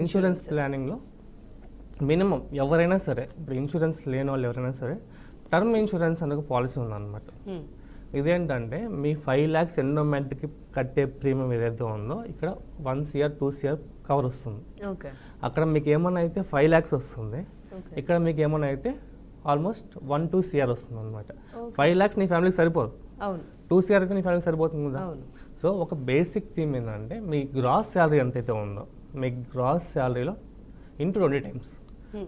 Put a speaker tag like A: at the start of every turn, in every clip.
A: Insurance ప్లానింగ్లో minimum ఎవరైనా సరే ఇప్పుడు ఇన్సూరెన్స్ లేని వాళ్ళు ఎవరైనా సరే టర్మ్ ఇన్సూరెన్స్ అనే ఒక పాలసీ ఉందన్నమాట. ఇదేంటంటే మీ ఫైవ్ ల్యాక్స్ ఎండోమెంట్కి కట్టే ప్రీమియం ఏదైతే ఉందో ఇక్కడ once year two year cover వస్తుంది.
B: ఓకే.
A: అక్కడ మీకు ఏమన్నా అయితే ఫైవ్ ల్యాక్స్ వస్తుంది. ఇక్కడ మీకు ఏమన్నా అయితే ఆల్మోస్ట్ వన్ టూ సిఆర్ వస్తుంది అనమాట. ఫైవ్ ల్యాక్స్ నీ ఫ్యామిలీకి సరిపోదు. టూ సిఆర్ అయితే నీ ఫ్యామిలీకి సరిపోతుంది కదా. సో ఒక బేసిక్ థీమ్ ఏంటంటే మీ గ్రాస్ శాలరీ ఎంతైతే ఉందో మీ gross శాలరీలో into twenty times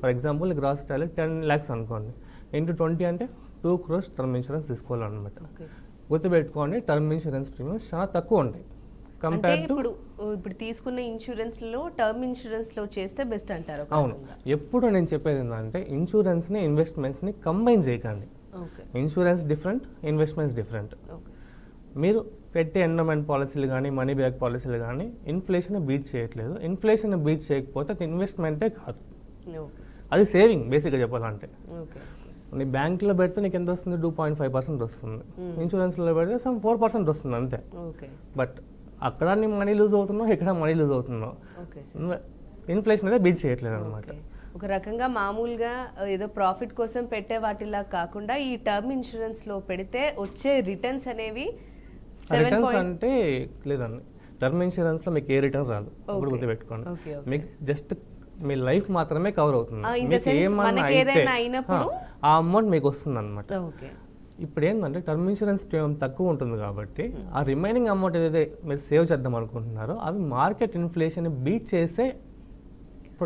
A: for example gross salary ten lakhs అనుకోండి. ఇంటూ ట్వంటీ అంటే టూ క్రోర్స్ టర్మ్ ఇన్సూరెన్స్ తీసుకోవాలన్నమాట. గుర్తుపెట్టుకోండి టర్మ్ ఇన్సూరెన్స్ ప్రీమియమ్స్ చాలా తక్కువ ఉంటాయి. కంపేర్ టు
B: ఇప్పుడు తీసుకున్న ఇన్సూరెన్స్లో టర్మ్ ఇన్సూరెన్స్లో చేస్తే బెస్ట్ అంటారు
A: అవును. ఎప్పుడు నేను చెప్పేది ఏంటంటే ఇన్సూరెన్స్ని ఇన్వెస్ట్మెంట్స్ని కంబైన్ చేయకండి. Insurance different investments different. మీరు పెట్టే ఎండోమెంట్ పాలసీలు కానీ మనీ బ్యాక్ పాలసీలు కానీ ఇన్ఫ్లేషన్ బీట్ చేయట్లేదు. ఇన్ఫ్లేషన్ బీట్ చేయకపోతే అది ఇన్వెస్ట్మెంటే కాదు. అది సేవింగ్ బేసిక్గా చెప్పాలంటే. నీ బ్యాంక్లో పెడితే నీకు ఎంత వస్తుంది? టూ పాయింట్ ఫైవ్ పర్సెంట్ వస్తుంది. ఇన్సూరెన్స్లో పెడితే సమ్ ఫోర్ పర్సెంట్ వస్తుంది అంతే.
B: ఓకే.
A: బట్ అక్కడ నీ మనీ లూజ్ అవుతున్నావు ఇక్కడ మనీ లూజ్ అవుతున్నావు. ఇన్ఫ్లేషన్ అయితే బీట్ చేయట్లేదు అనమాట.
B: ఒక రకంగా మామూలుగా ఏదో ప్రాఫిట్ కోసం పెట్టే వాటిలా కాకుండా ఈ టర్మ్ ఇన్సూరెన్స్లో పెడితే వచ్చే రిటర్న్స్ అనేవి
A: రిటర్న్స్ అంటే లేదండి. టర్మ్ ఇన్సూరెన్స్లో మీకు ఏ రిటర్న్ రాదు. ఇప్పుడు. గుర్తుపెట్టుకోండి. మీకు జస్ట్ మీ లైఫ్ మాత్రమే కవర్ అవుతుంది. ఏమన్నా అయితే ఆ అమౌంట్ మీకు వస్తుంది అనమాట
B: ఓకే
A: ఇప్పుడు ఏంటంటే టర్మ్ ఇన్సూరెన్స్ ప్రీమియం తక్కువ ఉంటుంది కాబట్టి ఆ రిమైనింగ్ అమౌంట్ ఏదైతే మీరు సేవ్ చేద్దాం అనుకుంటున్నారో అవి మార్కెట్ ఇన్ఫ్లేషన్ బీట్ చేసే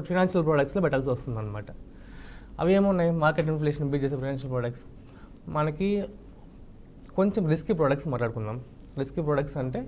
A: ఫినాన్షియల్ ప్రోడక్ట్స్లో పెట్టాల్సి వస్తుంది అనమాట అవి ఏమున్నాయి? మార్కెట్ ఇన్ఫ్లేషన్ బీట్ చేసే ఫినాన్షియల్ ప్రోడక్ట్స్ మనకి కొంచెం రిస్కీ ప్రోడక్ట్స్ మాట్లాడుకుందాం. రిస్కీ ప్రోడక్ట్స్ అంటే